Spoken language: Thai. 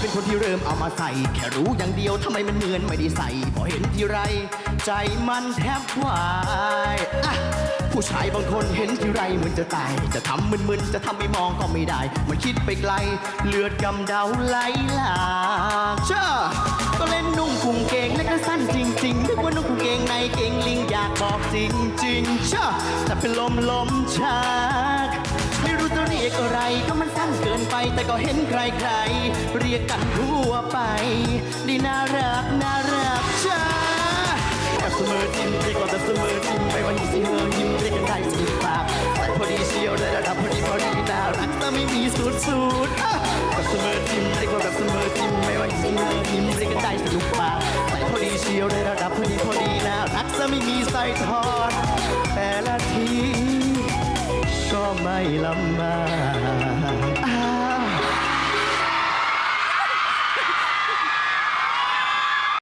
เป็นคนที่เริ่มเอามาใส่ แค่รู้อย่างเดียวทำไมมันเหมือนไม่ได้ใส่ พอเห็นทีไร ใจมันแทบวายอะผู้ชายบางคนเห็นทีไรเหมือนจะตาย จะทำมึนๆ จะทำไม่มองก็ไม่ได้ มันคิดไปไกล เลือดกำเดาไหลหลากเชื่อก็เล่นนุ่งกุงเกงและก็สั้นจริงๆนึกว่านุ่งกุงเกงในเกงลิงอยากบอกจริงๆเชื่อแต่เป็นลมลมชัก เดินไปแต่ก็เห็นใครๆเรียกกันทั่วไปดีน่ารักน่ารักจ้าแบบเสมอจิ้มเรีกว่าแบบเสมอจิ้มไม่ว่ายิ้เสมอยิ้มเรียกกันได้สนิทปากใส่พอดีเชียวได้ระดับพอดีพอดีน่ารักแต่ไม่มีสูตรสูตรแบบเสมอจิ้มเรีกว่าแบบเสมอจิ้มไม่ว่ายิ้เสมอยิ้มเรียกกันได้สนุกปากใส่พอดีเชียวได้ระดับพอดีพอดีน่ารักแต่ไม่มีใส่ทอดแต่ละทีก็ไม่ลำบาก